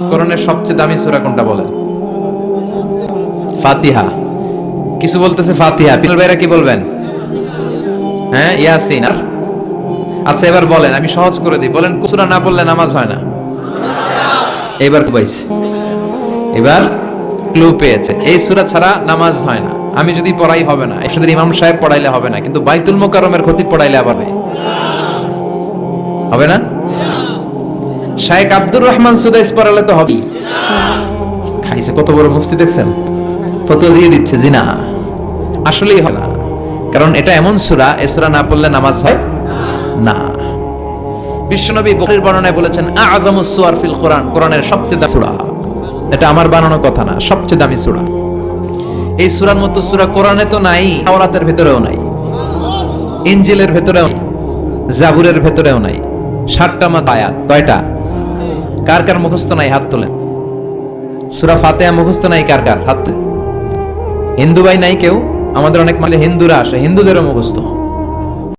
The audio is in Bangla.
কোরআনের সবচেয়ে দামি সূরা কোনটা বলেন? ফাতিহা। কিছু বলতেছে ফাতিহা। পিলার ভাইরা কি বলবেন? হ্যাঁ ইয়াসিন। আর? আচ্ছা এবার বলেন, আমি সহজ করে দিই। বলেন, কুসুরা না পড়লে নামাজ হয় না? এবার পাইছে এবার ক্লু পেয়েছে। এই সূরা ছাড়া নামাজ হয় না। আমি যদি পড়াই হবে না শুধু ইমাম সাহেব পড়াইলে হবে না, কিন্তু বাইতুল মোকাররমের ক্ষতি পড়াইলে আবার হবে। হবে না? শায়েখ আব্দুর রহমান সুদাইস পড়ালে তো হবেই। খাইছে কত বড় মুফতি দেখছেন? ফতোয়া দিয়ে দিচ্ছে জি না আসলেই হয় না। কারণ এটা এমন সুরা, এ না পড়লে নামাজ হয় না। বিশ্বনবী বুখারীর বর্ণনায় বলেছেন আযমুস সুওয়ার ফিল কোরআন, কোরআনের সবচেয়ে দামি সূরা। এটা আমার বানানো কথা না, সবচেয়ে দামি সূরা। এই সূরার মতো সূরা কোরআনে তো নাই, তাওরাতের ভেতরেও নাই। ইনজিলের ভেতরেও জাবুরের ভেতরেও নাই। ষাটটা মাত আয়াত, কয়টা? কার কার মুখস্থ নাই হাত তোলেন? সুরা ফাতেহা মুখস্থ নাই কার কার? হাত হিন্দু ভাই নাই কেউ? আমাদের অনেক মানে হিন্দুরা আসে, হিন্দুদেরও মুখস্থ।